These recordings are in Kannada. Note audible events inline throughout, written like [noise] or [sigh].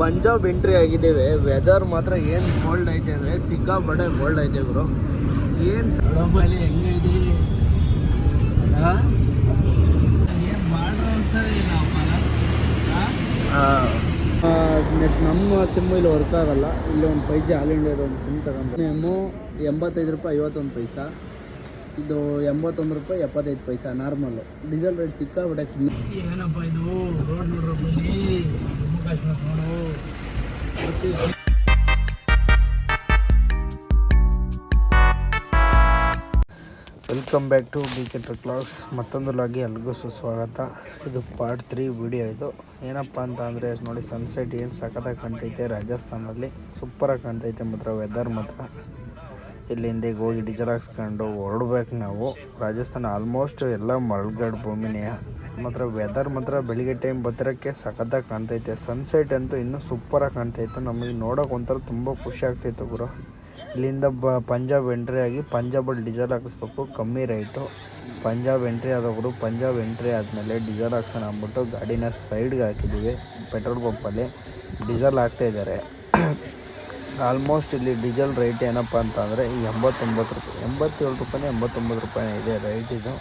ಪಂಜಾಬ್ ಎಂಟ್ರಿ ಆಗಿದ್ದೇವೆ. ವೆದರ್ ಮಾತ್ರ ಏನು ಕೋಲ್ಡ್ ಐತೆ ಅಂದರೆ ಸಿಕ್ಕಾಪಟ್ಟೆ ಕೋಲ್ಡ್ ಐತೆ ಗುರು. ಏನು ಸಡಬಲ್ಲಿ ಹೆಂಗೆ ಇದೆ? ಏನು ನೆಟ್ ನಮ್ಮ ಸಿಮ್ ಇಲ್ಲಿ ವರ್ಕ್ ಆಗಲ್ಲ. ಇಲ್ಲಿ ಒಂದು ಫೈ ಜಿ ಆಲ್ ಇಂಡಿಯಾದ ಒಂದು ಸಿಮ್ ತಗೊಂಡು ಎಮ್ಮು ಎಂಬತ್ತೈದು ರೂಪಾಯಿ ಐವತ್ತೊಂದು ಪೈಸಾ. ಇದು ಎಂಬತ್ತೊಂದು ರೂಪಾಯಿ ಎಪ್ಪತ್ತೈದು ಪೈಸಾ ನಾರ್ಮಲ್ ಡೀಸೆಲ್ ರೇಟ್ ಸಿಕ್ಕಾಬಿಟ್ಟೆ ಏನಪ್ಪ ಇದು? ರೋಡ್ ನೋಡ್ರ welcome back to B K vlogs ಮತ್ತೊಂದು ಲಾಗಿ ಎಲ್ರಿಗೂ ಸುಸ್ವಾಗತ. ಇದು ಪಾರ್ಟ್ ತ್ರೀ ವಿಡಿಯೋ ಇದು. ಏನಪ್ಪ ಅಂತ ಅಂದರೆ, ನೋಡಿ ಸನ್ಸೆಟ್ ಏನು ಸಖತ್ತಾಗಿ ಕಾಣ್ತೈತೆ. ರಾಜಸ್ಥಾನಲ್ಲಿ ಸೂಪರಾಗಿ ಕಾಣ್ತೈತೆ ಮಾತ್ರ ವೆದರ್ ಮಾತ್ರ. ಇಲ್ಲಿಂದೆ ಹೋಗಿ ಡೀಸೆಲ್ ಹಾಕ್ಸ್ಕೊಂಡು ಹೊರಡ್ಬೇಕು ನಾವು. ರಾಜಸ್ಥಾನ ಆಲ್ಮೋಸ್ಟ್ ಎಲ್ಲ ಮರಳುಗಾಡು ಭೂಮಿನೇ. ಮಾತ್ರ ವೆದರ್ ಮಾತ್ರ ಬೆಳಿಗ್ಗೆ ಟೈಮ್ ಬತ್ತಿರಕ್ಕೆ ಸಖತ್ತಾಗಿ ಕಾಣ್ತೈತೆ. ಸನ್ಸೆಟ್ ಅಂತೂ ಇನ್ನೂ ಸೂಪರಾಗಿ ಕಾಣ್ತೈತೆ. ನಮಗೆ ನೋಡೋಕೆ ಒಂಥರ ತುಂಬ ಖುಷಿ ಆಗ್ತೈತೆ ಗುರು. ಇಲ್ಲಿಂದ ಬ ಪಂಜಾಬ್ ಎಂಟ್ರಿ ಆಗಿ ಪಂಜಾಬಲ್ಲಿ ಡೀಸೆಲ್ ಹಾಕಿಸ್ಬೇಕು. ಕಮ್ಮಿ ರೇಟು ಪಂಜಾಬ್ ಎಂಟ್ರಿ ಆದವರು ಪಂಜಾಬ್ ಎಂಟ್ರಿ ಆದಮೇಲೆ ಡೀಸೆಲ್ ಹಾಕ್ಸೋಣ ಅಂದ್ಬಿಟ್ಟು ಗಾಡಿನ ಸೈಡ್ಗೆ ಹಾಕಿದ್ದೀವಿ ಪೆಟ್ರೋಲ್ ಪಂಪಲ್ಲಿ ಡೀಸೆಲ್ ಹಾಕ್ತಾಯಿದ್ದಾರೆ ಆಲ್ಮೋಸ್ಟ್ ಇಲ್ಲಿ ಡೀಸೆಲ್ ರೇಟ್ ಏನಪ್ಪ ಅಂತಂದರೆ ಎಂಬತ್ತೊಂಬತ್ತು ರೂಪಾಯಿ, ಎಂಬತ್ತೇಳು ರೂಪಾಯಿ ಎಂಬತ್ತೊಂಬತ್ತು ರೂಪಾಯಿ ಇದೆ ರೈಟ್ ಇದು.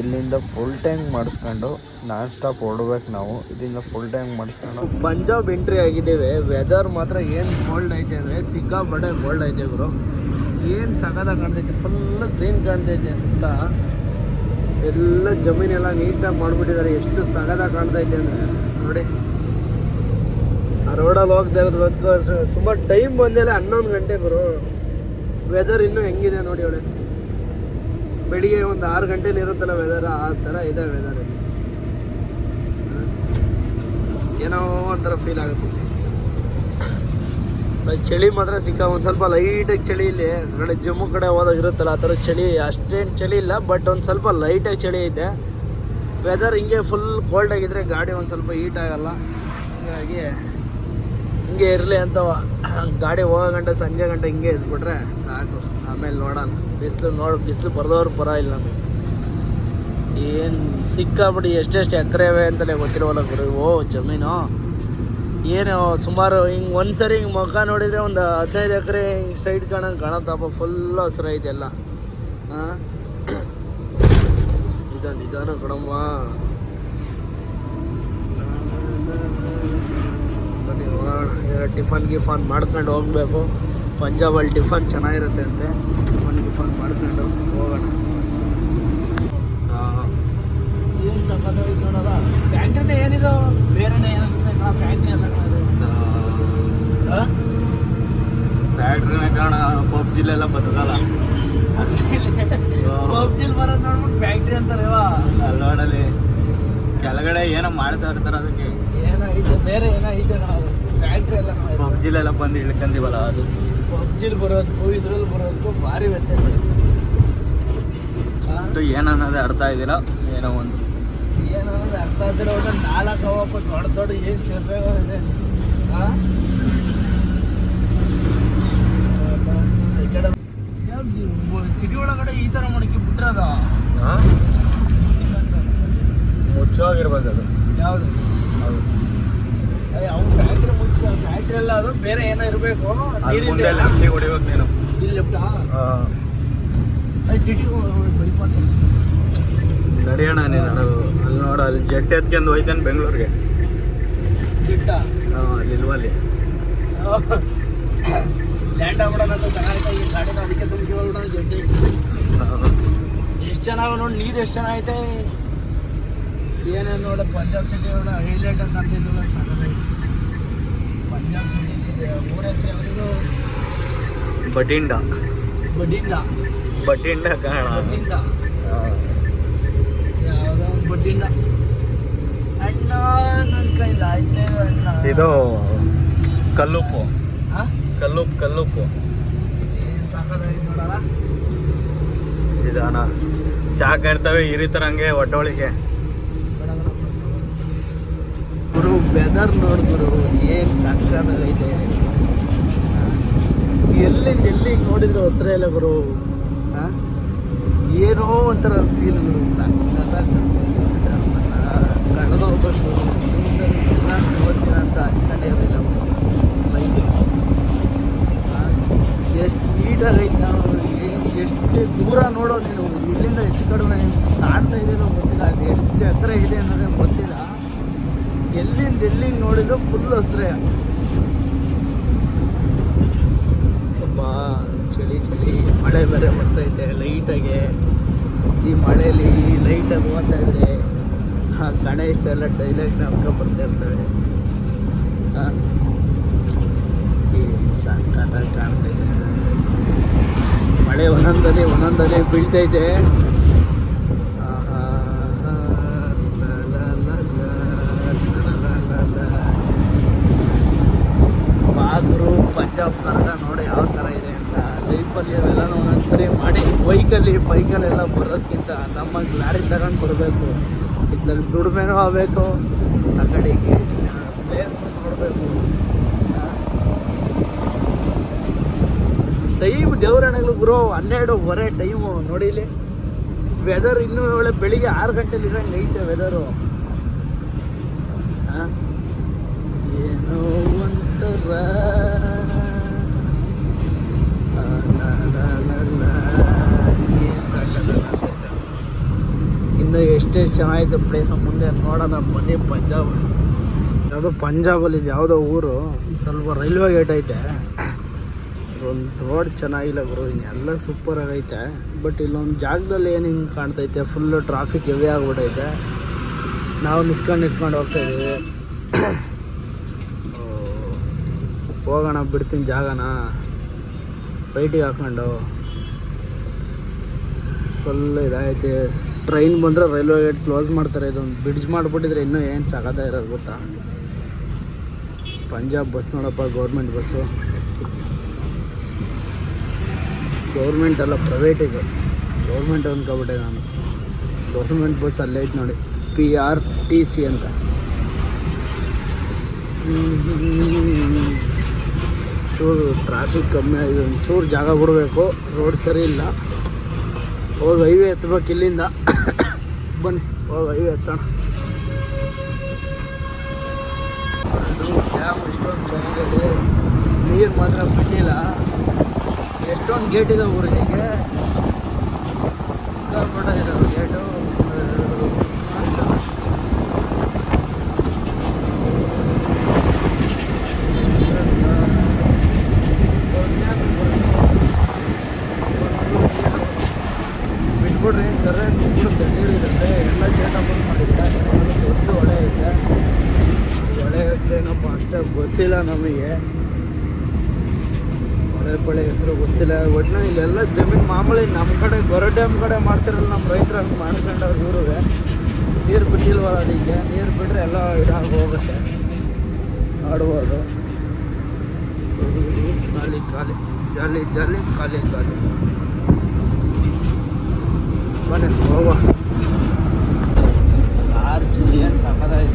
ಇಲ್ಲಿಂದ ಫುಲ್ ಟ್ಯಾಂಕ್ ಮಾಡಿಸ್ಕೊಂಡು ನಾನ್ ಸ್ಟಾಪ್ ಹೊರಡ್ಬೇಕು ನಾವು. ಇಲ್ಲಿಂದ ಫುಲ್ ಟ್ಯಾಂಕ್ ಮಾಡಿಸ್ಕೊಂಡು. ಪಂಜಾಬ್ ಎಂಟ್ರಿ ಆಗಿದ್ದೇವೆ. ವೆದರ್ ಮಾತ್ರ ಏನು ಕೋಲ್ಡ್ ಐತೆ ಅಂದರೆ ಸಿಕ್ಕಾಪಟ್ಟೆ ಕೋಲ್ಡ್ ಐತೆ ಗುರು ಏನು ಸಗದ ಕಾಣ್ತೈತೆ. ಫುಲ್ ಗ್ರೀನ್ ಕಾಣ್ತೈತೆ ಸುತ್ತ. ಎಲ್ಲ ಜಮೀನೆಲ್ಲ ನೀಟಾಗಿ ಮಾಡಿಬಿಟ್ಟಿದ್ದಾರೆ. ಎಷ್ಟು ಸಗದ ಕಾಣ್ತೈತೆ ಅಂದ್ರೆ. ನೋಡಿ. ಆ ರೋಡಲ್ಲಿ ಹೋಗ್ತಾ ಇರೋದು ಸುಮಾರು ಟೈಮ್ ಬಂದಿಲ್ಲ ಹನ್ನೊಂದು ಗಂಟೆ ಗುರು ವೆದರ್ ಇನ್ನೂ ಹೆಂಗಿದೆ ನೋಡಿ ಅವಳೆ ಬೆಳಿಗ್ಗೆ ಒಂದು ಆರು ಗಂಟೆಲಿ ಇರುತ್ತಲ್ಲ ವೆದರ್ ಆ ಥರ ಇದೆ ವೆದರ್ ಏನೋ ಒಂಥರ ಫೀಲ್ ಆಗುತ್ತೆ. ಬಸ್ ಚಳಿ ಮಾತ್ರ ಸಿಕ್ಕ, ಒಂದು ಸ್ವಲ್ಪ ಲೈಟಾಗಿ ಚಳಿ ಇಲ್ಲಿ. ಕಡೆ ಜಮ್ಮು ಕಡೆ ಹೋದಾಗ ಇರುತ್ತಲ್ಲ, ಆ ಥರ ಚಳಿ, ಅಷ್ಟೇನು ಚಳಿ ಇಲ್ಲ ಬಟ್ ಒಂದು ಸ್ವಲ್ಪ ಲೈಟಾಗಿ ಚಳಿ ಇದೆ. ವೆದರ್ ಹಿಂಗೆ ಫುಲ್ ಕೋಲ್ಡ್ ಆಗಿದ್ರೆ ಗಾಡಿ ಒಂದು ಸ್ವಲ್ಪ ಹೀಟ್ ಆಗಲ್ಲ. ಹೀಗಾಗಿ ಹಿಂಗೆ ಇರಲಿ ಅಂತ ಗಾಡಿ ಹೋಗೋ ಗಂಟೆ, ಸಂಜೆ ಗಂಟೆ ಹಿಂಗೆ ಇದ್ಬಿಟ್ರೆ ಸಾಕು. ಆಮೇಲೆ ನೋಡೋಣ. ಬಿಸಿಲು ನೋಡಿ ಬಿಸಿಲು ಬರ್ದವ್ರು ಬರ ಇಲ್ಲ ನಮಗೆ. ಏನು ಸಿಕ್ಕಾಬಿಟ್ಟು ಎಷ್ಟೆಷ್ಟು ಎಕರೆವೆ ಅಂತಲೇ ಗೊತ್ತಿರೋಲ್ಲ ಗುರು. ಓ, ಜಮೀನು. ಏನು, ಸುಮಾರು ಹಿಂಗೆ ಒಂದು ಸರಿ ಹಿಂಗೆ ಮುಖ ನೋಡಿದರೆ ಒಂದು ಹದಿನೈದು ಎಕರೆ ಹಿಂಗೆ ಸೈಡ್ ಕಾಣಂಗೆ ಕಾಣತ್ತಪ್ಪ ಫುಲ್ ಹಸಿರ ಇದೆಲ್ಲ ಹಾಂ ಇದು ನಿಧಾನ ಕೊಡಮ್ಮ ಟಿಫನ್ ಗಿಫನ್ ಮಾಡ್ಕೊಂಡು ಹೋಗ್ಬೇಕು. ಪಂಜಾಬಲ್ಲಿ ಟಿಫನ್ ಚೆನ್ನಾಗಿರುತ್ತೆ ಅಂತೆ. ಟಿಫನ್ ಟಿಫನ್ ಮಾಡ್ಕೊಂಡು ಹೋಗೋಣ. ಏನು ಸಕ್ಕತ್ತಾಗಿ ನೋಡೋದ? ಫ್ಯಾಕ್ಟ್ರಿನೇ ಏನಿದು? ಬೇರೆನೇ ಏನಾಗುತ್ತೆ? ಫ್ಯಾಕ್ಟ್ರಿ ಎಲ್ಲ ಫ್ಯಾಕ್ಟ್ರಿನ ಕಾರಣ ಪಬ್ಜಿಲೆಲ್ಲ ಬದುಕಲ್ಲ [laughs] ಪಬ್ಜಿಲ್ ಬರೋದು ನೋಡ್ಬಿಟ್ಟು ಫ್ಯಾಕ್ಟ್ರಿ ಅಂತಾರೇವಾ ಅಲ್ಲಿ ನೋಡಲಿ ಕೆಳಗಡೆ ಏನೋ ಮಾಡ್ತಾ ಇರ್ತಾರೆ ಅದಕ್ಕೆ. ಏನೋ ಐತೆ ಬೇರೆ ಏನೋ ಐತೆ ನಾವು ಫ್ಯಾಕ್ಟ್ರಿ ಎಲ್ಲ ಪಬ್ಜಿಲೆಲ್ಲ ಬಂದು ಇಳ್ಕಂದಿವಲ್ಲ ಅದು. ಪಬ್ಜಿಲ್ ಬರೋದಕ್ಕೂ ಇದ್ರಲ್ಲಿ ಬರೋದಕ್ಕೂ ಭಾರಿ ವ್ಯತ್ಯಾಸ ಇತ್ತು ಏನನ್ನೋದೇ ಅರ್ಥ ಇದಿಲ್ಲ ಏನೋ ಒಂದು. ಏನನ್ನೋದು ಅರ್ಥ ಆದ್ರೆ ಒಂದು ನಾಲ್ಕು ಅವಪ್ಪ ದೊಡ್ಡ ದೊಡ್ಡ ಏನು ಸೇರ್ಬೇಕು ಇದೆ. ಸಿಟಿ ಒಳಗಡೆ ಈ ಥರ ಮಾಡಕ್ಕೆ ಬಿಟ್ರದ ಮುಚ್ಚೋಗಿರ್ಬೋದು ಅದು. ಯಾವುದು? ಅವ್ನು ಫ್ಯಾಕ್ಟ್ರಿ ಮುಚ್ಚ ಫ್ಯಾಕ್ಟ್ರಿ ಎಲ್ಲ ಅದು ಬೇರೆ ಏನೋ ಇರಬೇಕು. ಅಲ್ಲಿ ಮುಂದೆ ಲೆಫ್ಟಿಗೆ ಹೊಡಿಬೇಕು ನೀನು. ಇಲ್ಲಿ ಲೆಫ್ಟಾ ಸಿಟಿ ಬೈಪಾಸ್ ನಡಿಯೋಣ ನೀನು ಅದು ಅಲ್ಲಿ ನೋಡ ಅಲ್ಲಿ ಜೆಟ್ ಎತ್ಕೊಂಡು ಹೋಯ್ತಾನೆ ಬೆಂಗಳೂರಿಗೆ. ದಿಟ್ಟ ಹಾಂ ಅಲ್ಲಿ ಇಲ್ವಲ್ಲಿ. [coughs] ಲ್ಯಾಂಡ್ ಆಗ್ಬಿಡೋಣ ಅಂತ ಈ ಗಾಡಿನ ಅದಕ್ಕೆ ಎಷ್ಟು ಚೆನ್ನಾಗ ನೋಡಿ ನೀರು ಎಷ್ಟು ಚೆನ್ನಾಗೈತೆ ಏನೇನು ನೋಡ ಪಂಜಾಬ್ ಸಿಟಿ ಒಳಗೆ ಹೈಲೈಟ್ ಅಂತ ಅಂತಿದ್ವಲ್ಲ ಸಾಕಾಗೈತೆ ಪಂಜಾಬ್ ಸಿಟಿ ಊರ ಹೆಸರು ಯಾವುದು? ಬಟಿಂಡ ಬಟಿಂಡ ಬಟಿಂಡ ಕಾಣ ಬಟಿಂಡ ಯಾವುದೋ ಒಂದು ಬಡ್ಡಿಂದ ಅಣ್ಣ ನನ್ನ ಕೈಲಿ ಐದನೇ ಅಣ್ಣ. ಇದು ಕಲ್ಲುಪ್ಪು. ಹಾಂ ಕಲ್ಲುಪ್ಪು ಕಲ್ಲುಪ್ಪು. ಏನು ಸಾಕಾಗೈತೆ ನೋಡಲ್ಲ ನಿಧಾನ. ಚಾಕ ಇರ್ತವೆ ಇರಿತಾರಂಗೆ ಒಟ್ಟೊಳಿಗೆ. ಗುರು ವೆದರ್ ನೋಡಿದ್ರು ಏನು ಸಾಕಾಗೈತೆ ಎಲ್ಲಿ ಎಲ್ಲಿ ನೋಡಿದ್ರು ಹೊಸರೇ ಇಲ್ಲ ಗುರು? ಏನೋ ಒಂಥರ ಫೀಲ್ ಗುರು ಬೈಕ್ ಎಷ್ಟು ನೀಟಾಗೈತೆ ನಾವು ಎಷ್ಟು ದೂರ ನೋಡೋ ನೀನು ಇಲ್ಲಿಂದ ಹೆಚ್ಚು ಕಡಿಮೆ ಕಾಣ್ತಾ ಇದೆಯೋ ಗೊತ್ತಿಲ್ಲ ಅದು ಎಷ್ಟು ಎತ್ತರ ಇದೆ ಅನ್ನೋದೇ ಗೊತ್ತಿಲ್ಲ ಎಲ್ಲಿಂದ ಎಲ್ಲಿಂದ ನೋಡಿದ್ರು ಫುಲ್ ಹಸ್ರೆ. ಚಳಿ ಚಳಿ, ಮಳೆ ಬೇರೆ ಬರ್ತೈತೆ ಲೈಟಾಗೆ ಈ ಮಳೆಯಲ್ಲಿ ಲೈಟಾಗಿ ಓದ್ತಾ ಇದೆ ಗಣೇಶ ಎಲ್ಲ ಡೈಲಾಗ್ ನಮ್ಗೆ ಬರ್ತಾ ಇರ್ತವೆ ಕಾಣ್ತಾ ಇದೆ. ಮಳೆ ಒಂದೊಂದಲ್ಲಿ ಒಂದೊಂದಲ್ಲಿ ಬೀಳ್ತೈತೆ ಬೈಕಲ್ಲೆಲ್ಲ ಬರೋದಕ್ಕಿಂತ ನಮ್ಮ ಲಾರಿ ತಗೊಂಡು ಬರಬೇಕು. ಇದ್ರಲ್ಲಿ ದುಡಿಮೆನೂ ಆಗಬೇಕು. ಆ ಕಡೆಗೆ ಪ್ಲೇಸ್ ನೋಡಬೇಕು. ಟೈಮ್ ದೇವರಣೆಗಳು ಗುರು ಹನ್ನೆರಡುವರೆ ಟೈಮು ನೋಡಿಲಿ ವೆದರ್ ಇನ್ನೂ ಒಳ್ಳೆ ಬೆಳಿಗ್ಗೆ ಆರು ಗಂಟೆಲಿ ಐತೆ ವೆದರು ಏನೋ ಒಂಥರ ಆ, ಲ, ಲ, ಲ, ಲ, ಏನ್ ಸಖತ್ತಾಗೈತೆ. ಎಷ್ಟೆಷ್ಟು ಚೆನ್ನಾಗಿದೆ ಪ್ಲೇಸ್ ಮುಂದೆ ನೋಡೋಣ, ಬನ್ನಿ ಪಂಜಾಬ್. ಯಾವುದೋ ಪಂಜಾಬಲ್ಲಿ ಇದು, ಯಾವುದೋ ಊರು. ಸ್ವಲ್ಪ ರೈಲ್ವೆ ಗೇಟ್ ಐತೆ. ಒಂದು ರೋಡ್ ಚೆನ್ನಾಗಿಲ್ಲ ಗುರು, ಇನ್ನೆಲ್ಲ ಸೂಪರ್ ಆಗೈತೆ. ಬಟ್ ಇಲ್ಲೊಂದು ಜಾಗದಲ್ಲಿ ಏನು ಹಿಂಗೆ ಕಾಣ್ತೈತೆ ಫುಲ್ಲು ಟ್ರಾಫಿಕ್ ಹೆವಿ ಆಗಿಬಿಟ್ಟೈತೆ ನಾವು ನಿಂತ್ಕೊಂಡು ನಿಂತ್ಕೊಂಡು ಹೋಗ್ತಾ ಇದೀವಿ ಹೋಗೋಣ, ಬಿಡ್ತೀನಿ ಜಾಗನ. ಪೈಟಿಗೆ ಹಾಕ್ಕೊಂಡು ಫುಲ್ ಇದಾಗೈತೆ. ಟ್ರೈನ್ ಬಂದರೆ ರೈಲ್ವೆ ಗೇಟ್ ಕ್ಲೋಸ್ ಮಾಡ್ತಾರೆ. ಇದೊಂದು ಬ್ರಿಡ್ಜ್ ಮಾಡಿಬಿಟ್ಟಿದ್ರೆ ಇನ್ನೂ ಏನು ಸಾಗದ ಇರೋದು ಗೊತ್ತಾ? ಪಂಜಾಬ್ ಬಸ್ ನೋಡಪ್ಪ ಗೌರ್ಮೆಂಟ್ ಬಸ್ಸು ಗೌರ್ಮೆಂಟ್ ಅಲ್ಲ ಪ್ರೈವೇಟ್ ಇದು. ಗೌರ್ಮೆಂಟ್ ಅಂದ್ಕೊಬಿಟ್ಟೆ ನಾನು. ಗೌರ್ಮೆಂಟ್ ಬಸ್ ಅಲ್ಲೇ ಐತೆ ನೋಡಿ. ಪಿ ಆರ್ ಟಿ ಸಿ ಅಂತ. ಚೂರು ಟ್ರಾಫಿಕ್ ಕಮ್ಮಿ ಆಗಿದೆ. ಒಂಚೂರು ಜಾಗ ಬಿಡಬೇಕು. ರೋಡ್ ಸರಿ ಇಲ್ಲ. ಹೋಗಿ ಹೈವೇ ಎತ್ತಬೇಕು ಇಲ್ಲಿಂದ. ಬನ್ನಿ, ಹೋಗಿ ಹೈವೇ ಎತ್ತೋಣ ಚೆನ್ನಾಗಿದೆ ನೀರು ಮಾತ್ರ ಬಿಟ್ಟಿಲ್ಲ. ಎಷ್ಟೊಂದು ಗೇಟ್ ಇದೆ ಊರಿಗೆ ಇರೋದು ಗೇಟು ಬಿಟ್ಬಿಡ್ರಿ ಸರ್ ಬಿಟ್ಬಿಡುತ್ತೆ ನೀರಿರುತ್ತೆ ಎಲ್ಲ ಗೇಟ್ ಬಂದ್ ಮಾಡಿದ್ದಾರೆ ದೊಡ್ಡ ಹೊಳೆ ಐತೆ ಈ ಹೊಳೆ ಹೆಸರೇನಪ್ಪ ಅಷ್ಟೇ ಹೊಳೆ ಪಳೆ ಹೆಸರು ಗೊತ್ತಿಲ್ಲ. ಒಟ್ಟಿನ ಇಲ್ಲೆಲ್ಲ ಜಮೀನು ಮಾಮೂಲಿ ನಮ್ಮ ಕಡೆ, ಗೊರ ಡ್ಯಾಮ್ ಕಡೆ ಮಾಡ್ತಿರಲ್ಲ ನಮ್ಮ ರೈತರು ಹಂಗೆ ಮಾಡ್ಕೊಂಡವ್ರು ಇವ್ರಿಗೆ ನೀರು ಬಿಟ್ಟಿಲ್ವಲ್ಲ ಅದಕ್ಕೆ. ನೀರು ಬಿಟ್ಟರೆ ಎಲ್ಲ ಇದಾಗಿ ಹೋಗುತ್ತೆ. ಆಡ್ಬೋದು. ಖಾಲಿ ಖಾಲಿ, ಜಾಲಿ ಜಾಲಿ, ಖಾಲಿ ಖಾಲಿ. ಮನೆ ಹೋಗ ಆರು ಏನು ರೈಡ್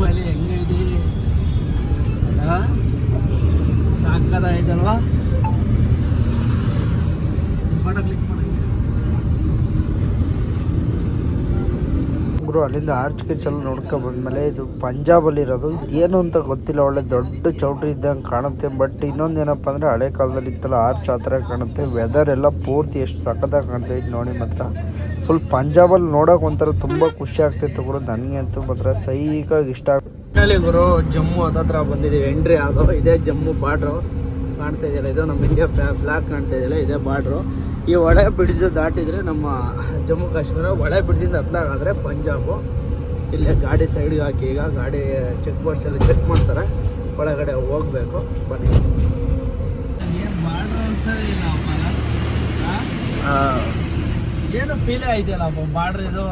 ಬಾಲಿ ಹೆಂಗೈತಿ ಐತಲ್ವಾ ಗುರು ಅಲ್ಲಿಂದ ಆರ್ಚ್ ಕಿರ್ಚ್ ಎಲ್ಲ ನೋಡ್ಕೊ ಬಂದ್ಮೇಲೆ ಇದು ಪಂಜಾಬಲ್ಲಿರೋದು. ಏನು ಅಂತ ಗೊತ್ತಿಲ್ಲ, ಒಳ್ಳೆ ದೊಡ್ಡ ಚೌಟ್ರಿ ಇದ್ದಂಗೆ ಕಾಣುತ್ತೆ. ಬಟ್ ಇನ್ನೊಂದು ಏನಪ್ಪ ಅಂದರೆ ಹಳೆ ಕಾಲದಲ್ಲಿ ಇತ್ತಲ್ಲ ಆರ್ಚ್ ಆ ಥರ ಕಾಣುತ್ತೆ. ವೆದರ್ ಎಲ್ಲ ಪೂರ್ತಿ ಎಷ್ಟು ಸಖತ್ತಾಗಿ ಇದು ನೋಡಿ ಮಾತ್ರ. ಫುಲ್ ಪಂಜಾಬಲ್ಲಿ ನೋಡೋಕೆ ಒಂಥರ ತುಂಬ ಖುಷಿ ಆಗ್ತಿತ್ತು ಗುರು. ನನಗೆ ಅಂತೂ ಮಾತ್ರ ಸೈಕಾಗಿ ಇಷ್ಟ ಆಗ್- ಗುರು, ಜಮ್ಮು ಹತ್ತತ್ರ ಬಂದಿದ್ದೀವಿ. ಎಂಟ್ರಿ ಆಗೋ, ಇದೇ ಜಮ್ಮು ಬಾರ್ಡ್ರು ಕಾಣ್ತಾ ಇದೆಯಲ್ಲ, ಇದು ನಮ್ಮ ಇಂಡಿಯಾ ಫ್ಲಾಗ್ ಕಾಣ್ತಾ ಇದೆಯಲ್ಲ, ಇದೇ ಬಾರ್ಡ್ರು ಈ ಹೊಳೆ ಬ್ರಿಡ್ಜ್ ದಾಟಿದರೆ ನಮ್ಮ ಜಮ್ಮು ಕಾಶ್ಮೀರ ಹೊಳೆ ಬ್ರಿಡ್ಜಿಂದ ಹತ್ಲಾಗಾದರೆ ಪಂಜಾಬು. ಇಲ್ಲೇ ಗಾಡಿ ಸೈಡ್ಗೆ ಹಾಕಿ ಈಗ ಗಾಡಿ ಚೆಕ್ ಪೋಸ್ಟಲ್ಲಿ ಚೆಕ್ ಮಾಡ್ತಾರೆ. ಒಳಗಡೆ ಹೋಗ್ಬೇಕು ಬನ್ನಿ. ಏನು ಫೀಲೇ ಇದೆಯಲ್ಲಪ್ಪ ಬಾರ್ಡ್ರ್ ಇದು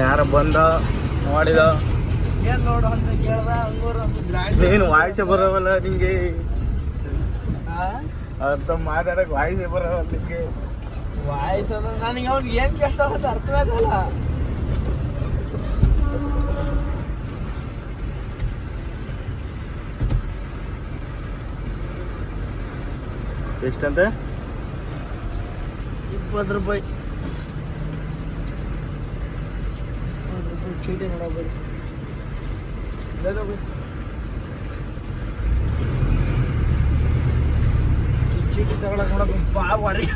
ಯಾರ ಬಂದ ಮಾಡಿದ ಏನ್ ನೋಡು ಅಂತ ಕೇಳ್ದ ಅಂಗೂರು ಅಂತ ದ್ರಾಕ್ಷಿ ನೀನು ವಾಯ್ಸೆ ಬರೋವಲ್ಲ ನಿಮಗೆ ಆ? ಅರ್ಥ ಮಾತಾಡಕ್ ವಾಯ್ಸೆ ಬರೋವಲ್ಲ ನಿಂಗೆ ವಾಯ್ಸ್ ಅಂದ್ರೆ ನನಗೆ ಅವ್ನಿಗೆ ಏನ್ ಕಷ್ಟ ಅಂತ ಅರ್ಥವೇ ಆಗಲ್ಲ ಎಷ್ಟಂತೆ ಇಪ್ಪತ್ತು ರೂಪಾಯಿ ಇಪ್ಪತ್ತು ರೂಪಾಯಿ ಚೀಟಿ ನೋಡಬೇಡಿ ಬೇಗ ಬೈ. ಈ ಚೀಟಿ ತಗೊಳಕ್ ನೋಡಕ್ ಬಾ ಹೊರಗೆ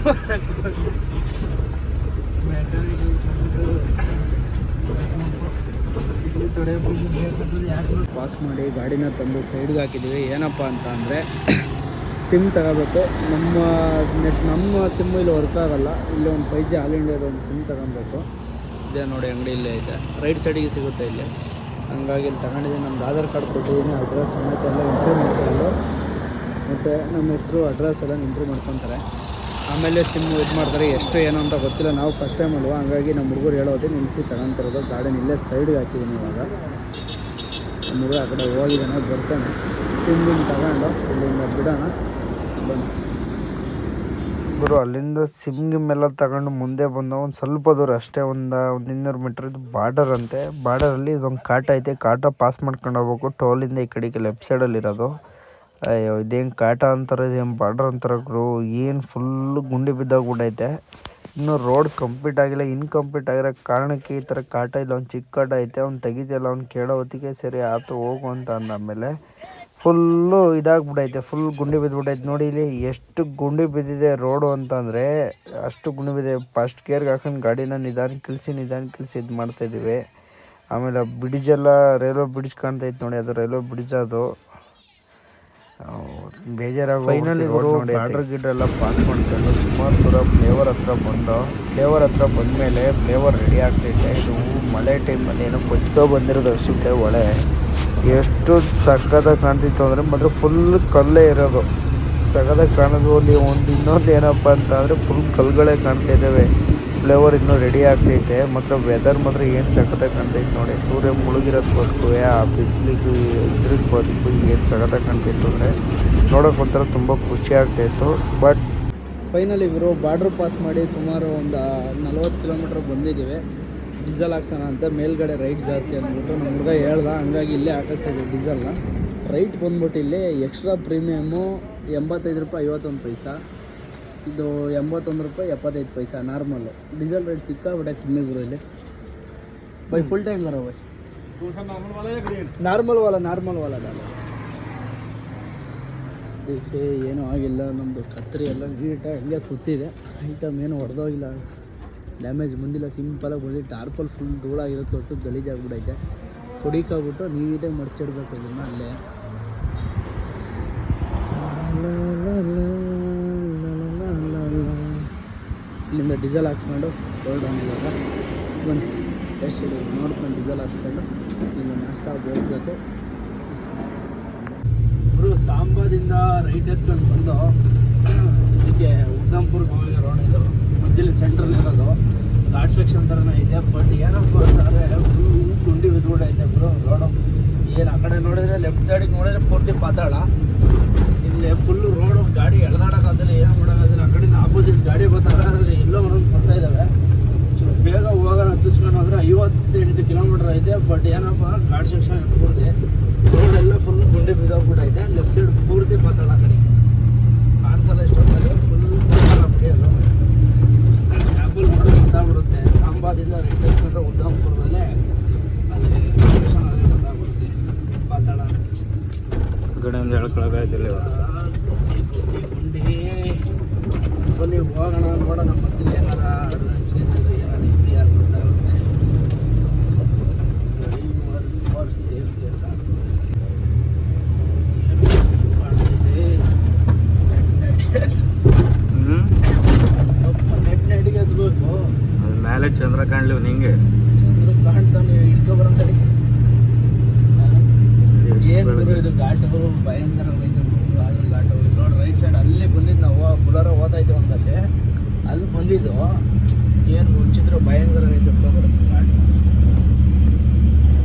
ಪಾಸ್ ಮಾಡಿ ಗಾಡಿನ ತಂದು ಸೈಡ್ಗೆ ಹಾಕಿದ್ದೀವಿ. ಏನಪ್ಪ ಅಂತ ಅಂದರೆ, ಸಿಮ್ ತಗೋಬೇಕು. ನಮ್ಮ ನೆಟ್, ನಮ್ಮ ಸಿಮ್ಮು ಇಲ್ಲಿ ವರ್ಕ್ ಆಗಲ್ಲ. ಇಲ್ಲಿ ಒಂದು ಫೈ ಜಿ ಆಲ್ ಇಂಡಿಯಾದ ಒಂದು ಸಿಮ್ ತಗೊಬೇಕು. ಇದೇ ನೋಡಿ, ಅಂಗಡಿ ಇಲ್ಲೇ ಐತೆ. ರೈಟ್ ಸೈಡಿಗೆ ಸಿಗುತ್ತೆ ಇಲ್ಲಿ. ಹಂಗಾಗಿ ಇಲ್ಲಿ ತಗೊಂಡಿದ್ದೀನಿ. ನಮ್ದು ಆಧಾರ್ ಕಾರ್ಡ್ ಕೊಟ್ಟಿದ್ದೀನಿ. ಅಡ್ರೆಸ್ ಸಮೇತ ಎಲ್ಲ ಮತ್ತು ನಮ್ಮ ಹೆಸರು ಅಡ್ರೆಸ್ ಎಲ್ಲ ಇಂಪ್ರೂವ್ ಮಾಡ್ಕೊತಾರೆ. ಆಮೇಲೆ ಸಿಮ್ ಇದು ಮಾಡ್ತಾರೆ, ಎಷ್ಟು ಏನು ಅಂತ ಗೊತ್ತಿಲ್ಲ. ನಾವು ಫಸ್ಟ್ ಟೈಮ್ ಅಲ್ವಾ? ಹಂಗಾಗಿ ನಮ್ಮ ಹುಡುಗರು ಹೇಳೋದು ನಿಲ್ಲಿಸಿ ತಗೊಂತಿರೋದು ಗಾರ್ಡನ್ ಇಲ್ಲೇ ಸೈಡ್ಗೆ ಹಾಕಿದ್ದೀನಿ ಇವಾಗ. ನಮ್ಮ ಹುಡುಗ ಆ ಕಡೆ ಹೋಗಿದ್ದಾನೆ ಬರ್ತಾನೆ. ಸಿಮ್ಮಿನ ತಗೊಂಡು ಇಲ್ಲಿಂದ ಬಿಡೋಣ. ಬಂದು ಗುರು, ಅಲ್ಲಿಂದ ಸಿಮ್ ಗಿಮ್ ಎಲ್ಲ ತಗೊಂಡು ಮುಂದೆ ಬಂದ ಒಂದು ಸ್ವಲ್ಪ ದೂರ ಅಷ್ಟೇ, ಒಂದು ಒಂದು ಇನ್ನೂರು ಮೀಟ್ರ್ ಇದು ಬಾರ್ಡರ್ ಅಂತೆ. ಬಾರ್ಡರಲ್ಲಿ ಇದೊಂದು ಕಾಟ ಐತೆ. ಕಾಟ ಪಾಸ್ ಮಾಡ್ಕೊಂಡು ಹೋಗ್ಬೇಕು. ಟೋಲಿಂದ ಈ ಕಡೆಗೆ ಲೆಫ್ಟ್ ಸೈಡಲ್ಲಿ ಇರೋದು. ಅಯ್ಯೋ, ಇದೇನು ಕಾಟ ಅಂತಾರೋ, ಇದೇನು ಬಾರ್ಡರ್ ಅಂತಾರೋ ಗುರು, ಏನು ಫುಲ್ ಗುಂಡಿ ಬಿದ್ದೋಗ್ಬಿಟ್ಟೈತೆ ಇನ್ನು ರೋಡ್ ಕಂಪ್ಲೀಟ್ ಆಗಿಲ್ಲ ಇನ್ಕಂಪ್ಲೀಟ್ ಆಗಿರೋ ಕಾರಣಕ್ಕೆ ಈ ಥರ ಕಾಟ ಇಲ್ಲ, ಒಂದು ಚಿಕ್ಕ ಕಾಟ ಐತೆ, ಅವ್ನು ತೆಗಿತಿಲ್ಲ ಅವ್ನು ಕೇಳೋ ಹೊತ್ತಿಗೆ ಸರಿ ಆತು, ಹೋಗು ಅಂತ ಅಂದಾದ್ಮೇಲೆ ಫುಲ್ಲು ಇದಾಗ್ಬಿಟ್ಟೈತೆ ಫುಲ್ ಗುಂಡಿ ಬಿದ್ದುಬಿಟ್ಟೈತೆ ನೋಡಿ ಇಲ್ಲಿ ಎಷ್ಟು ಗುಂಡಿ ಬಿದ್ದಿದೆ ರೋಡು ಅಂತಂದರೆ ಅಷ್ಟು ಗುಂಡಿ ಬಿದ್ದಿದೆ. ಫಸ್ಟ್ ಗೇರ್ಗೆ ಹಾಕೊಂಡು ಗಾಡಿನ ನಿಧಾನ ಕಿಳಿಸಿ ನಿಧಾನ ಕಿಳಿಸಿ ಇದು ಮಾಡ್ತಾಯಿದ್ದೀವಿ ಆಮೇಲೆ ಬ್ರಿಡ್ಜ್ ಎಲ್ಲ ರೈಲ್ವೆ ಬ್ರಿಡ್ಜ್ ಕಾಣ್ತೈತೆ ನೋಡಿ, ಅದು ರೈಲ್ವೆ ಬ್ರಿಡ್ಜ್ ಅದು. ಬೇಜಾರಾಗಿ ಫೈನಲಿ ಇವರು ಗಿಡ್ರ್ ಎಲ್ಲ ಪಾಸ್ ಮಾಡ್ಕೊಂಡು ಸುಮಾರು ದೂರ ಫ್ಲೇವರ್ ಹತ್ರ ಬಂದು ಫ್ಲೇವರ್ ಹತ್ರ ಬಂದಮೇಲೆ ಫ್ಲೇವರ್ ರೆಡಿ ಆಗ್ತೈತೆ. ಇದು ಮಳೆ ಟೈಮಲ್ಲಿ ಏನೋ ಕೊಚ್ಕೊ ಬಂದಿರೋದು ಅನಿಸುತ್ತೆ ಒಳೆ. ಎಷ್ಟು ಸಕ್ಕತ್ತಾಗಿ ಕಾಣ್ತಿತ್ತು ಅಂದರೆ ಮಾತ್ರ ಫುಲ್ ಕಲ್ಲೇ ಇರೋದು. ಸಕ್ಕತ್ತಾಗಿ ಕಾಣೋದು ಅಲ್ಲಿ ಒಂದು ಇನ್ನೊಂದು ಏನಪ್ಪ ಅಂತ ಅಂದರೆ ಫುಲ್ ಕಲ್ಲುಗಳೇ ಕಾಣ್ತಾ ಇದ್ದಾವೆ ಫ್ಲೇವರ್ ಇನ್ನೂ ರೆಡಿ ಆಗ್ತೈತೆ. ಮತ್ತು ವೆದರ್ ಮಾತ್ರ ಏನು ಸಖತ್ತಾಗಿ ಕಾಣ್ತೈತೆ ನೋಡಿ. ಸೂರ್ಯ ಮುಳುಗಿರೋದು ಬದುಕು ಆ ಬಿಸಿಲಿಗೆ ಇದ್ರಿಗೆ ಬದುಕು ಏನು ಸಖತ್ತಾಗಿ ಕಾಣ್ತಿತ್ತು ಅಂದರೆ. ನೋಡೋಕೆ ಒಂಥರ ತುಂಬ ಖುಷಿ ಆಗ್ತಾಯಿತ್ತು ಬಟ್ ಫೈನಲಿ ಇವರು ಬಾರ್ಡ್ರ್ ಪಾಸ್ ಮಾಡಿ ಸುಮಾರು ಒಂದು ನಲ್ವತ್ತು ಕಿಲೋಮೀಟ್ರ್ ಬಂದಿದ್ದೀವಿ. ಡೀಸೆಲ್ ಹಾಕ್ಸೋಣ ಅಂತ. ಮೇಲ್ಗಡೆ ರೈಟ್ ಜಾಸ್ತಿ ಅಂದ್ಬಿಟ್ಟು ನಮ್ಮ ಹುಡುಗ ಹೇಳ್ದ, ಹಂಗಾಗಿ ಇಲ್ಲೇ ಹಾಕಿಸ್ತೀವಿ ಡೀಸೆಲ್ನ. ರೈಟ್ ಬಂದ್ಬಿಟ್ಟು ಇಲ್ಲಿ ಎಕ್ಸ್ಟ್ರಾ ಪ್ರೀಮಿಯಮ್ಮು ಎಂಬತ್ತೈದು ರೂಪಾಯಿ ಐವತ್ತೊಂದು ಪೈಸಾ. ಇದು ಎಂಬತ್ತೊಂದು ರೂಪಾಯಿ ಎಪ್ಪತ್ತೈದು ಪೈಸಾ ನಾರ್ಮಲ್ಲು ಡೀಸೆಲ್ ರೇಟ್ ಸಿಕ್ಕಾಬಿಟ್ಟೆ ಕಮ್ಮಿ ಇಲ್ಲಿ ಬೈ ಫುಲ್ ಟೈಮ್ ಬರೋ ಬೈ ನಾರ್ಮಲ್ ವಾಲ ನಾರ್ಮಲ್ ವಾಲ ಅದಕ್ಕೆ ಏನೂ ಆಗಿಲ್ಲ. ನಮ್ಮದು ಕತ್ತರಿ ಎಲ್ಲ ನೀಟಾಗಿ ಹಂಗೆ ಕೂತಿದೆ. ಐಟಮ್ ಏನು ಹೊಡೆದೋಗಿಲ್ಲ. ಡ್ಯಾಮೇಜ್ ಬಂದಿಲ್ಲ ಸಿಂಪಲಾಗಿ ಬಂದಿದ್ದು ಟಾರ್ಪಲ್ ಫುಲ್ ಧೂಳಾಗಿರೋದು ಗಲೀಜಾಗ್ಬಿಟ್ಟೈತೆ ಕುಡಿಕಾಗ್ಬಿಟ್ಟು ನೀಟಾಗಿ ಮಡಚಿಡ್ಬೇಕು ಇದನ್ನು ಅಲ್ಲೇ. ಇಲ್ಲಿಂದ ಡೀಸೆಲ್ ಹಾಕ್ಸ್ಕೊಂಡು ಹೊರಡೋಣ ಇವಾಗ. ಬನ್ನಿ ಎಷ್ಟು ನೋಡ್ಕೊಂಡು ಡೀಸೆಲ್ ಹಾಕ್ಸ್ಕೊಂಡು ಇಲ್ಲಿ ನಾಷ್ಟ ಹೋಗ್ಬೇಕು. ಇವರು ಸಾಂಬಾದಿಂದ ರೈಟ್ ಎತ್ಕೊಂಡು ಬಂದು ಇದಕ್ಕೆ ಉದ್ದಂಪುರ್ಗೆ ಹೋಗಿ ರೋಡ್ ಇದು. ಮಧ್ಯದಲ್ಲಿ ಸೆಂಟ್ರಲ್ಲಿ ಇರೋದು. ಘಾಟ್ ಸೆಕ್ಷನ್ ಥರನೇ ಇದೆ ಬಟ್ ಏನಪ್ಪ ಅಂತಂದರೆ ಗುಂಡಿ ಗುಂಡಿ ಐತೆ ಬ್ರೋ ರೋಡು. ಏನು ಆ ಕಡೆ ನೋಡಿದರೆ ಲೆಫ್ಟ್ ಸೈಡಿಗೆ ನೋಡಿದರೆ ಪೂರ್ತಿ ಪಾತಾಳ. ಇಲ್ಲಿ ಫುಲ್ಲು ರೋಡು ಗಾಡಿ ಎಳ್ದಾಡೋಕ್ಕಾಗಲ್ಲ ಏನು ಮಾಡೋಕ್ಕಾಗಲ್ಲ ಆ ಕಡೆಯಿಂದ ಆಪೋಸಿಟ್ ಗಾಡಿ ಬರ್ತಾರೆ ಆದರೆ ಎಲ್ಲೋ ಒಂದೊಂದು ಬರ್ತಾ ಇದ್ದಾವೆ ಸೊ ಬೇಗ ಹೋಗೋಣ ಹತ್ತಿಸ್ಕೊಂಡು ಹೋದ್ರೆ ಐವತ್ತೆಂಟು ಕಿಲೋಮೀಟ್ರ್ ಐತೆ ಬಟ್ ಏನಪ್ಪ ಘಾಟ್ ಸೆಕ್ಷನ್ ಇಟ್ಕೊಂಡಿದೆ ರೋಡ್ ಎಲ್ಲ ಫುಲ್ ಗುಂಡಿ ಬಿದ್ದೋಗ್ಬಿಟ್ಟೈತೆ ಲೆಫ್ಟ್ ಸೈಡ್ ಪೂರ್ತಿ ಆ ಕಡೆ. ಕಾಣಿಸಲ್ಲ ಎಷ್ಟೊತ್ತಾಗ ಫುಲ್ ಬಿಡಿಯೋದು ಆ್ಯಪಲ್ ನೋಡಿದ್ರೆ ಗೊತ್ತಾಗ್ಬಿಡುತ್ತೆ ಸಾಂಬಾದಿಂದ ರೈಟ್ ಹಚ್ಕೊಂಡ್ರೆ ಉದ್ದಾಂಪುರದಲ್ಲೇ ಅಲ್ಲಿ ಸ್ಟೇಷನಲ್ಲಿ ಗೊತ್ತಾಗ್ಬಿಡುತ್ತೆ ಪಾತಾಳ ಹೇಳ್ಕೊಳಕಾಯ್ತಿಲ್ಲ ಇವಾಗ. ಗುಂಡಿ ಬನ್ನಿ ಹೋಗೋಣ ನೋಡೋಣ ಮಧ್ಯೆ ಏನಾರ adventures ಏನಾರ ಇದೆಯಾ ಗೊತ್ತಾಗುತ್ತೆ ಫಾರ್ ಸೇಫ್ಟಿ ಅಂತ ಏನು ಮಾಡ್ತಿದೆ ಹ್ಞೂ ನೆಟ್ ನೆಟ್ಗೆ ಎದ್ಬೇಕು ಅದು ಮೇಲೆ ಚಂದ್ರ ಕಾಣ್ಲಿವ್ ನಿಂಗೆ ಚಂದ್ರ ಕಾಣ್ತಾನೆ ಹಿಡ್ಕೊ ಬರಂತಡಿ ಏನು ಗುರು ಇದು ಘಾಟು ಭಯಂಕರ ಐತೆ ಆದ್ರೆ ಘಾಟು ನಿಂಗೆ ರೈಟ್ ಸೈಡ್ ಅಲ್ಲಿ ಬಂದಿದ್ದು ನಾವು ಬುಲಾರ ಓದ್ತಾ ಇದ್ದೀವಿ ಒಂದಲ್ಲಿ ಅಲ್ಲಿ ಬಂದಿದ್ದು ಏನು ವಿಚಿತ್ರ ಭಯಂಕರ ಐತೆ ಬರುತ್ತೆ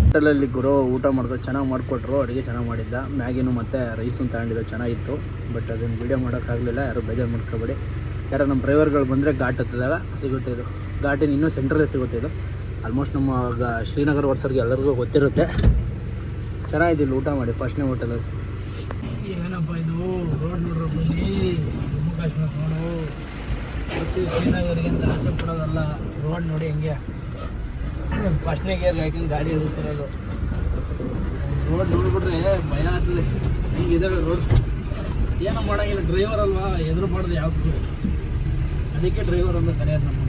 ಹೋಟೆಲಲ್ಲಿ ಗುರು ಊಟ ಮಾಡಿದ್ರು ಚೆನ್ನಾಗಿ ಮಾಡಿಕೊಟ್ರು ಅಡುಗೆ ಚೆನ್ನಾಗಿ ಮಾಡಿದ್ದ. ಮ್ಯಾಗಿನೂ ಮತ್ತು ರೈಸನ್ನು ತಗೊಂಡಿದ್ದು ಚೆನ್ನಾಗಿತ್ತು. ಬಟ್ ಅದನ್ನು ವೀಡಿಯೋ ಮಾಡೋಕ್ಕಾಗಲಿಲ್ಲ ಯಾರು ಬೇಜಾರು ಮಾಡ್ಕೋಬೇಡಿ. ಯಾರು ನಮ್ಮ ಡ್ರೈವರ್ಗಳು ಬಂದರೆ ಘಾಟ್ ಹತ್ತಿದಾಗ ಸಿಗುತ್ತೆ ಇದು. ಘಾಟಿನ ಇನ್ನೂ ಸೆಂಟ್ರಲ್ಲೇ ಸಿಗುತ್ತೆ ಇದು. ಆಲ್ಮೋಸ್ಟ್ ನಮ್ಮ ಶ್ರೀನಗರ ವರ್ಷರಿಗೆ ಎಲ್ಲರಿಗೂ ಗೊತ್ತಿರುತ್ತೆ. ಚೆನ್ನಾಗಿದ್ದಿಲ್ಲ ಊಟ ಮಾಡಿ, ಫಸ್ಟ್ನೇ ಹೋಟೆಲ್ ಏನಪ್ಪ ಇದು? ರೋಡ್ ನೋಡ್ರಿ ಬನ್ನಿ. ಜಮ್ಮು ಕಾಶ್ಮೀರ ನೋಡು. ಪ್ರತಿ ಶ್ರೀನಗರಿಗೆ ಅಂತ ಆಸೆ ಪಡೋದಲ್ಲ, ರೋಡ್ ನೋಡಿ ಹೆಂಗೆ. ಫಸ್ಟ್ನೇ ಗೇರ್ಗೆ ಹಾಕೊಂಡು ಗಾಡಿ ಇಳಿಸ್ತಿರೋದು. ರೋಡ್ ನೋಡ್ಬಿಟ್ರೆ ಭಯ ಆಗ್ತದೆ. ಹಿಂಗಿದೆ ರೋಡ್. ಏನೋ ಮಾಡೋಂಗಿಲ್ಲ. ಡ್ರೈವರ್ ಅಲ್ವಾ? ಎದುರು ಮಾಡೋದು ಯಾವ್ದು? ಅದಕ್ಕೆ ಡ್ರೈವರ್ ಅಂತ ಕರೆಯೋದು ನಮ್ಮ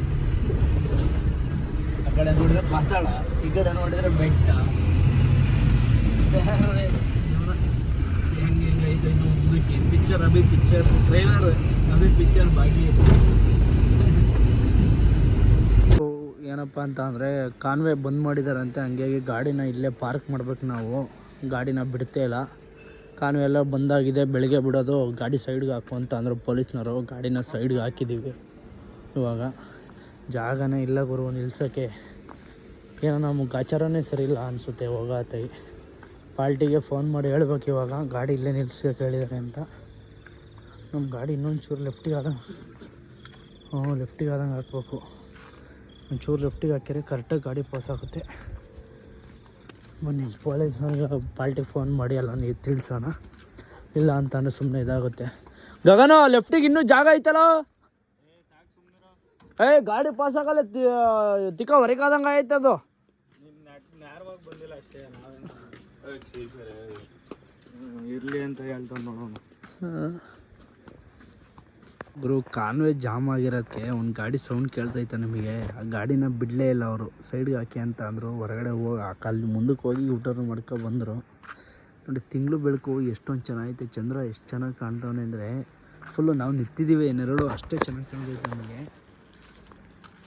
ಕಡೆ ನೋಡಿದ್ರೆ ಪಾತಾಳ, ಈ ಕಡೆ ನೋಡಿದ್ರೆ ಬೆಟ್ಟ. ಹೆಂಗೆ ಹೆಂಗೆ ಐತೆ ಇನ್ನು ಮುಂದಕ್ಕೆ ಪಿಕ್ಚರ್ ಅಭಿ ಪಿಕ್ಚರ್ ಟ್ರೈಲರ್ ಅಭಿ ಪಿಕ್ಚರ್ ಬಾಕಿ ಏನಪ್ಪ ಅಂತ ಅಂದರೆ, ಕಾನ್ವೆ ಬಂದ್ ಮಾಡಿದಾರಂತೆ, ಹಂಗಾಗಿ ಗಾಡಿನ ಇಲ್ಲೇ ಪಾರ್ಕ್ ಮಾಡ್ಬೇಕು ನಾವು. ಗಾಡಿನ ಬಿಡ್ತೇ ಇಲ್ಲ. ಕಾನ್ವೆ ಎಲ್ಲ ಬಂದಾಗಿದೆ, ಬೆಳಗ್ಗೆ ಬಿಡೋದು, ಗಾಡಿ ಸೈಡ್ಗೆ ಹಾಕು ಅಂತ ಅಂದರು ಪೊಲೀಸ್ನವರು. ಗಾಡಿನ ಸೈಡ್ಗೆ ಹಾಕಿದ್ದೀವಿ ಇವಾಗ ಜಾಗನೇ ಇಲ್ಲ ಗುರು, ನಿಲ್ಸೋಕ್ಕೆ. ಏನೋ ನಮಗೆ ಗಾಚಾರನೇ ಸರಿ ಇಲ್ಲ ಅನಿಸುತ್ತೆ ಹೋಗತ್ತೆ ಪಾಲ್ಟಿಗೆ ಫೋನ್ ಮಾಡಿ ಹೇಳ್ಬೇಕು ಇವಾಗ. ಗಾಡಿ ಇಲ್ಲೇ ನಿಲ್ಸಕ್ಕೆ ಹೇಳಿದ್ದಾರೆ ಅಂತ. ನಮ್ಮ ಗಾಡಿ ಇನ್ನೊಂಚೂರು ಲೆಫ್ಟಿಗೆ ಆದಂಗೆ ಹ್ಞೂ ಲೆಫ್ಟಿಗೆ ಆದಂಗೆ ಹಾಕ್ಬೇಕು. ಒಂಚೂರು ಲೆಫ್ಟಿಗೆ ಹಾಕಿದ್ರೆ ಕರೆಕ್ಟಾಗಿ ಗಾಡಿ ಪಾಸ್ ಆಗುತ್ತೆ. ಬನ್ನಿ ಪೊಲೀಸ್ನವ್ರಿಗೆ ಪಾಲ್ಟಿಗೆ ಫೋನ್ ಮಾಡಿ ಅಲ್ಲ ನೀವು ತಿಳಿಸೋಣ. ಇಲ್ಲ ಅಂತಂದ್ರೆ ಸುಮ್ಮನೆ ಇದಾಗುತ್ತೆ. ಗಗನ ಲೆಫ್ಟಿಗೆ ಇನ್ನೂ ಜಾಗ ಐತಲ್ಲ? ಏ ಗಾಡಿ ಪಾಸ್ ಆಗಲ್ಲ ತಿಕ್ಕ ಹೊರಗಾದಂಗೆ ಐತೆ ಅದು ನೇರವಾಗಿ ಬಂದಿಲ್ಲ ಅಷ್ಟೇ ಇರ್ಲಿ ಅಂತ ಹೇಳ್ತಾನೆ ನೋಡೋಣ. ಗುರು ಕಾನ್ವೆ ಜಾಮ್ ಆಗಿರೋಕ್ಕೆ ಒಂದು ಗಾಡಿ ಸೌಂಡ್ ಕೇಳ್ತೈತೆ ನಮಗೆ. ಆ ಗಾಡಿನ ಬಿಡಲೇ ಇಲ್ಲ ಅವರು. ಸೈಡ್ಗೆ ಹಾಕಿ ಅಂತ ಅಂದರು. ಹೊರಗಡೆ ಹೋಗಿ ಆ ಕಾಲ ಮುಂದಕ್ಕೆ ಹೋಗಿ ಊಟರ್ ಮಾಡ್ಕೊ ಬಂದರು. ನೋಡಿ, ತಿಂಗಳು ಬೆಳಕು ಎಷ್ಟೊಂದು ಚೆನ್ನಾಗೈತೆ. ಚಂದ್ರ ಎಷ್ಟು ಚೆನ್ನಾಗಿ ಕಾಣ್ತವನೆ ಅಂದರೆ ಫುಲ್ಲು ನಾವು ನಿಂತಿದ್ದೀವಿ. ನೆರಳು ಅಷ್ಟೇ ಚೆನ್ನಾಗಿ ಕಾಣ್ತೈತೆ ನಮಗೆ.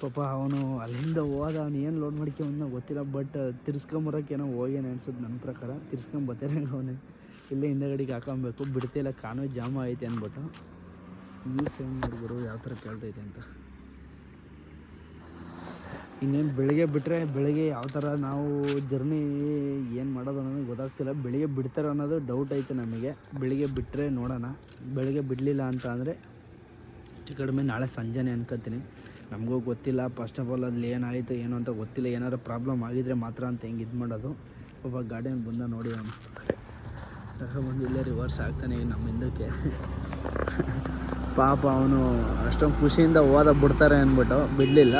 ಪಾಪ ಅವನು ಅಲ್ಲಿಂದ ಹೋದ ಅವನು ಏನು ಲೋಡ್ ಮಾಡ್ಕೊಂಬಂದ ಗೊತ್ತಿಲ್ಲ ಬಟ್ ತಿರ್ಸ್ಕೊಂಬರೋಕೆ ಏನೋ ಹೋಗ್ಯಾನೆ ಅನ್ಸುತ್ತೆ ನನ್ನ ಪ್ರಕಾರ. ತಿರ್ಸ್ಕೊಂಬತ್ತೇನೆ ಅವನೇ. ಇಲ್ಲೇ ಹಿಂದೆಗಡೆಗೆ ಹಾಕೊಬೇಕು. ಬಿಡ್ತಿಲ್ಲ ಕಾನೂ ಜಾಮ ಐತೆ ಅಂದ್ಬಿಟ್ಟು. ನ್ಯೂಸ್ ಏನು ಮಾಡಿದ್ರು ಯಾವ ಥರ ಕೇಳ್ತೈತೆ ಅಂತ. ಇನ್ನೇನು ಬೆಳಿಗ್ಗೆ ಬಿಟ್ಟರೆ ಬೆಳಿಗ್ಗೆ ಯಾವ ಥರ ನಾವು ಜರ್ನಿ ಏನು ಮಾಡೋದು ಅನ್ನೋದು ಗೊತ್ತಾಗ್ತಿಲ್ಲ. ಬೆಳಿಗ್ಗೆ ಬಿಡ್ತಾರೆ ಅನ್ನೋದು ಡೌಟ್ ಐತೆ ನಮಗೆ. ಬೆಳಿಗ್ಗೆ ಬಿಟ್ಟರೆ ನೋಡೋಣ. ಬೆಳಿಗ್ಗೆ ಬಿಡಲಿಲ್ಲ ಅಂತ ಅಂದರೆ, ಹೆಚ್ಚು ಕಡಿಮೆ ನಾಳೆ ಸಂಜೆನೇ ಅನ್ಕೋತೀನಿ. ನಮಗೂ ಗೊತ್ತಿಲ್ಲ. ಫಸ್ಟ್ ಆಫ್ ಆಲ್ ಅಲ್ಲಿ ಏನಾಯಿತು, ಏನು ಅಂತ ಗೊತ್ತಿಲ್ಲ. ಏನಾದ್ರು ಪ್ರಾಬ್ಲಮ್ ಆಗಿದ್ರೆ ಮಾತ್ರ ಅಂತ ಹೆಂಗೆ ಇದು ಮಾಡೋದು. ಒಬ್ಬ ಗಾಡಿಯನ್ನು ಬಂದ ನೋಡಿ ಅವನು. ಬಂದು ಇಲ್ಲೇ ರಿವರ್ಸ್ ಆಗ್ತಾನೆ ನಮ್ಮ ಹಿಂದಕ್ಕೆ. ಪಾಪ ಅವನು ಅಷ್ಟೊಂದು ಖುಷಿಯಿಂದ ಹೋದ ಬಿಡ್ತಾರೆ ಅಂದ್ಬಿಟ್ಟು, ಬಿಡಲಿಲ್ಲ.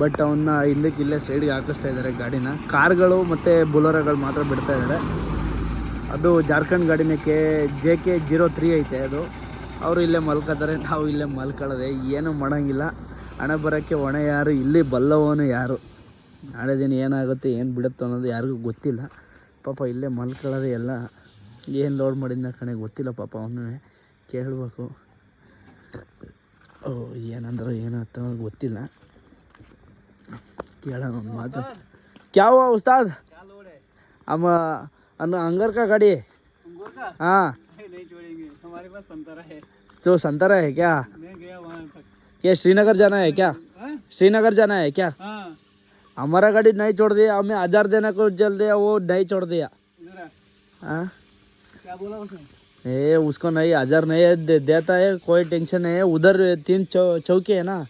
ಬಟ್ ಅವನ್ನ ಹಿಂದಕ್ಕೆ ಇಲ್ಲೇ ಸೈಡ್ಗೆ ಹಾಕಿಸ್ತಾ ಇದ್ದಾರೆ ಗಾಡಿನ ಕಾರ್ಗಳು ಮತ್ತು ಬುಲೋರಗಳು ಮಾತ್ರ ಬಿಡ್ತಾ ಇದ್ದಾರೆ ಅದು ಜಾರ್ಖಂಡ್ ಗಾಡಿನ K J K zero three ಐತೆ ಅದು. ಅವರು ಇಲ್ಲೇ ಮಲ್ಕೋತಾರೆ ನಾವು ಇಲ್ಲೇ ಮಲ್ಕೊಳ್ಳೋದೆ ಏನೂ ಮಾಡೋಂಗಿಲ್ಲ. ಹಣ ಬರೋಕ್ಕೆ ಹೊಣೆ ಯಾರು ಇಲ್ಲಿ ಬಲ್ಲವನು ಯಾರು? ನಾಳೆ ದಿನ ಏನಾಗುತ್ತೆ ಏನು ಬಿಡುತ್ತೆ ಅನ್ನೋದು ಯಾರಿಗೂ ಗೊತ್ತಿಲ್ಲ. ಪಾಪ ಇಲ್ಲೇ ಮಲ್ಕೊಳ್ಳೋದೆ ಎಲ್ಲ ಏನು ಲೋಡ್ ಮಾಡಿದ್ನ ಕಣೆ ಗೊತ್ತಿಲ್ಲ ಪಾಪ ಅವನು. ಕೇಳಬೇಕು. ಓ ಏನಂದ್ರೆ ಏನಂತ ಗೊತ್ತಿಲ್ಲ. ಕೇಳೋಣ ಒಂದು ಮಾತು. ಕ್ಯಾವ ಉಸ್ತಾದ್? ಅಮ್ಮ ಅನ್ನ ಹಂಗರ್ಕ ಗಾಡಿ ಹಾಂ. नहीं छोड़ेंगे। हमारे पास संतरा है। तो संतरा है क्या? मैं गया वहाँ तक। क्या श्रीनगर जाना है क्या? श्रीनगर जाना है क्या? हाँ। हमारा गाड़ी नहीं छोड़ दिया हमें हज़ार देने को जल दिया वो नहीं छोड़ दिया। हाँ? क्या बोला उसने? ए उसको नहीं हज़ार नहीं दे, देता है कोई टेंशन नहीं है उधर तीन चौकी है ना?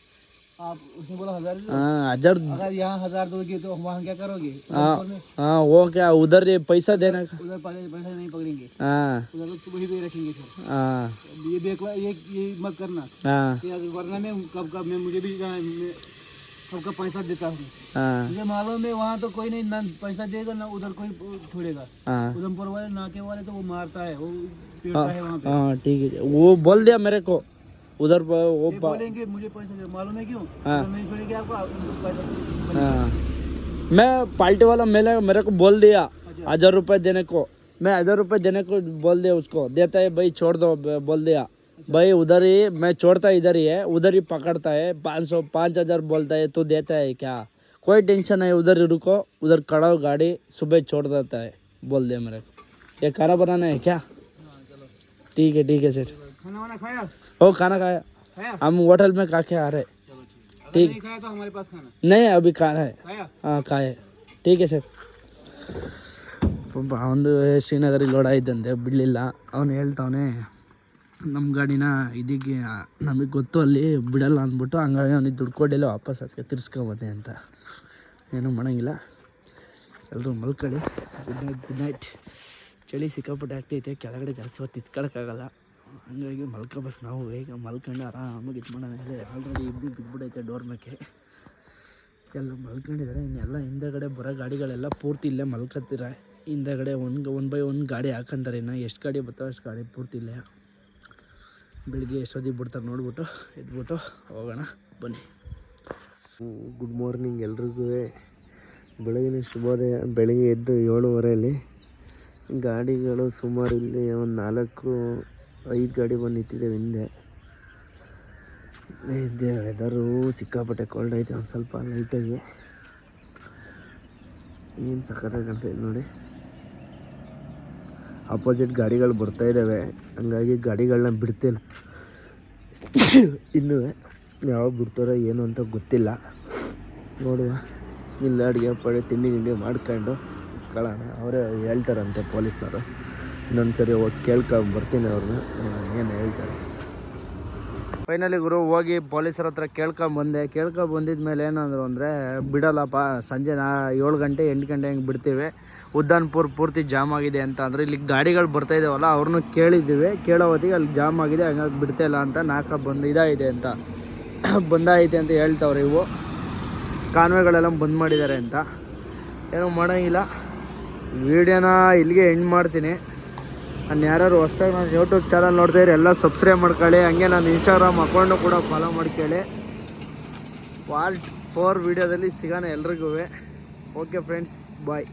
आप उसने बोला हज़ार हाँ हज़ार अगर यहाँ हज़ार दोगे तो वहाँ क्या करोगे? हाँ हाँ वो क्या उधर ये पैसा देने उधर पैसा पैसा नहीं पकड़ेंगे। हाँ। उधर तो वही पे रखेंगे फिर। हाँ। ये बेकवा ये ये मत करना। हाँ। कि वरना मैं कब कब मैं मुझे भी कब पैसा देता हूँ। हाँ। मुझे मालूम है वहाँ तो कोई नहीं ना पैसा देगा ना उधर कोई छोड़ेगा। उधमपुर वाले नाके वाले तो वो मारता है वो पीटता है वहाँ पे। हाँ ठीक है। वो बोल दिया मेरे को। उधर वो बोलेंगे मुझे पैसा मालूम है क्यों? हाँ। नहीं छोड़ेंगे आपको पैसा हाँ। मैं पार्टी वाला मेरे मेरे को बोल दिया हज़ार रुपए देने को। मैं हज़ार रुपए देने को बोल दिया उसको। देता है भाई छोड़ दो बोल दिया। भाई उधर ही मैं छोड़ता इधर ही है उधर ही पकड़ता है पाँच सौ पाँच हज़ार बोलता है तो देता है क्या? कोई टेंशन नहीं उधर ही रुको उधर खड़ा गाड़ी सुबह छोड़ देता है बोल दिया मेरे को। ये खाना बनाना है क्या? ठीक है ठीक है सर खाना वाना खाया? ओ खाना खाया खाया हम होटल में खा के आ रहे चलो ठीक ठीक। नहीं खाया तो हमारे पास खाना नहीं अभी खाना है खाया हाँ खाए ठीक है सर ಒಬ್ಬ ಒಂದು ಶ್ರೀನಗರಿಗೆ ಲೋಡ್ ಆಯ್ತಂತೆ ಬಿಡಲಿಲ್ಲ ಅವನು ಹೇಳ್ತಾವನೆ ನಮ್ಮ ಗಾಡಿನ ಇದಕ್ಕೆ ನಮಗೆ ಗೊತ್ತು ಅಲ್ಲಿ ಬಿಡಲ್ಲ ಅಂದ್ಬಿಟ್ಟು ಹಂಗಾಗಿ ಅವನಿಗೆ ದುಡ್ಡು ಕೊಟ್ಟಿಲ್ಲ ವಾಪಸ್ ಅದಕ್ಕೆ ತಿರ್ಸ್ಕೊಂಬಂದೆ ಅಂತ ಏನೂ ಮಾಡೋಂಗಿಲ್ಲ ಎಲ್ಲರೂ ಮಲ್ಕೊಳ್ಳಿ ಗುಡ್ ನೈಟ್ ಗುಡ್ ನೈಟ್ ಚಳಿ ಸಿಕ್ಕಾಪಟ್ಟೆ ಆಗ್ತೈತೆ ಕೆಳಗಡೆ ಜಾಸ್ತಿ ಹೊತ್ತು ಇತ್ಕೊಳಕ್ಕಾಗಲ್ಲ ಹಂಗಾಗಿ ಮಲ್ಕೋಬೇಕು ನಾವು ಬೇಗ ಮಲ್ಕೊಂಡು ಆರಾಮಾಗಿ ಇದು ಮಾಡೋಣ. ಆಲ್ರೆಡಿ ಇಬ್ಬರು ಬಿದ್ದುಬಿಡೈತೆ ಡೋರ್ ಮೇಲೆ ಎಲ್ಲ ಮಲ್ಕೊಂಡಿದ್ದಾರೆ ಇನ್ನೆಲ್ಲ ಹಿಂದೆಗಡೆ ಬರೋ ಗಾಡಿಗಳೆಲ್ಲ ಪೂರ್ತಿ ಇಲ್ಲೇ ಮಲ್ಕೋತೀರ ಹಿಂದೆಗಡೆ ಒಂದು ಒನ್ ಬೈ ಒನ್ ಗಾಡಿ ಹಾಕಂತಾರೆ ಇನ್ನು. ಎಷ್ಟು ಗಾಡಿ ಬರ್ತಾವೆ ಅಷ್ಟು ಗಾಡಿ ಪೂರ್ತಿ ಇಲ್ಲೇ. ಬೆಳಿಗ್ಗೆ ಎಷ್ಟೊತ್ತಿಗೆ ಬಿಡ್ತಾರೆ ನೋಡ್ಬಿಟ್ಟು ಎದ್ಬಿಟ್ಟು ಹೋಗೋಣ, ಬನ್ನಿ. ಗುಡ್ ಮಾರ್ನಿಂಗ್ ಎಲ್ರಿಗೂ. ಬೆಳಗಿನ ಶುಭೋದಯ. ಬೆಳಗ್ಗೆ ಎದ್ದು ಏಳುವರೆಯಲ್ಲಿ ಗಾಡಿಗಳು ಸುಮಾರು ಇಲ್ಲಿ ಒಂದು ನಾಲ್ಕು ಐದು ಗಾಡಿ ಬಂದು ನಿಂತಿದ್ದೇವೆ ಹಿಂದೆ. ಇದೆ ವೆದರು ಸಿಕ್ಕಾಪಟ್ಟೆ ಕೋಲ್ಡ್ ಐತೆ ಒಂದು ಸ್ವಲ್ಪ ಲೈಟಾಗಿ ಏನು ಸಖತ್ತಾಗಿ ನೋಡಿ. ಅಪೋಸಿಟ್ ಗಾಡಿಗಳು ಬರ್ತಾ ಇದ್ದಾವೆ. ಹಂಗಾಗಿ ಗಾಡಿಗಳನ್ನ ಬಿಡ್ತಿಲ್ಲ. ಇನ್ನೂ ಯಾವಾಗ ಬಿಡ್ತಾರೋ ಏನು ಅಂತ ಗೊತ್ತಿಲ್ಲ. ನೋಡುವ. ಇಲ್ಲ ಅಡುಗೆ ಪಡೆ, ತಿಂಡಿ ಗಿಂಡಿ ಮಾಡ್ಕೊಂಡು. ಕಳಣ, ಅವರೇ ಹೇಳ್ತಾರಂತೆ ಪೊಲೀಸ್ನವರು. ಇನ್ನೊಂದು ಸರಿ ಹೋಗಿ ಕೇಳ್ಕೊಂಡು ಬರ್ತೀನಿ ಅವ್ರನ್ನ ಏನು ಹೇಳ್ತಾರೆ. ಫೈನಲಿ ಗುರು ಹೋಗಿ ಪೊಲೀಸರ ಹತ್ರ ಕೇಳ್ಕೊಂಬಂದೆ ಬಂದೆ. ಮೇಲೆ ಬಂದಿದ್ಮೇಲೆ ಏನಂದ್ರು ಅಂದರೆ ಬಿಡಲ್ಲಪ್ಪ, ಸಂಜೆ ನಾ ಏಳು ಗಂಟೆ, ಎಂಟು ಗಂಟೆ ಹಂಗೆ ಬಿಡ್ತೀವಿ. ಉದ್ದಾನ್ಪುರ್ ಪೂರ್ತಿ ಜಾಮ್ ಆಗಿದೆ ಅಂತ ಅಂದರೆ ಇಲ್ಲಿ ಗಾಡಿಗಳು ಬರ್ತಾ ಇದಾವಲ್ಲ ಅವ್ರನ್ನೂ ಕೇಳಿದ್ದೀವಿ ಕೇಳೋ ಹೊತ್ತಿಗೆ ಅಲ್ಲಿ ಜಾಮ್ ಆಗಿದೆ, ಹಂಗಾಗಿ ಬಿಡ್ತಾ ಇಲ್ಲ ಅಂತ ನಾಲ್ಕ ಬಂದು ಇದಾಗಿದೆ ಅಂತ. [coughs] ಬಂದಾಯಿತೆ ಅಂತ ಹೇಳ್ತಾವ್ರೆ ಇವು. ಕಾನ್ವೆಗಳೆಲ್ಲ ಬಂದ್ ಮಾಡಿದ್ದಾರೆ ಅಂತ. ಏನೂ ಮಾಡೋಂಗಿಲ್ಲ. ವಿಡಿಯೋನ ಇಲ್ಲಿಗೆ ಎಂಡ್ ಮಾಡ್ತೀನಿ. ನಾನು ಯಾರು ಹೊಸ್ದಾಗಿ ನಾನು ಯೂಟ್ಯೂಬ್ ಚಾನಲ್ ನೋಡ್ತಾ ಇದ್ರೆ ಎಲ್ಲ ಸಬ್ಸ್ಕ್ರೈಬ್ ಮಾಡ್ಕೊಳ್ಳಿ. ಹಂಗೆ ನಾನು ಇನ್ಸ್ಟಾಗ್ರಾಮ್ ಅಕೌಂಟು ಕೂಡ ಫಾಲೋ ಮಾಡ್ಕೊಳ್ಳಿ. ಪಾರ್ಟ್ ಫೋರ್ ವೀಡಿಯೋದಲ್ಲಿ ಸಿಗೋಣ ಎಲ್ರಿಗೂ. Okay friends bye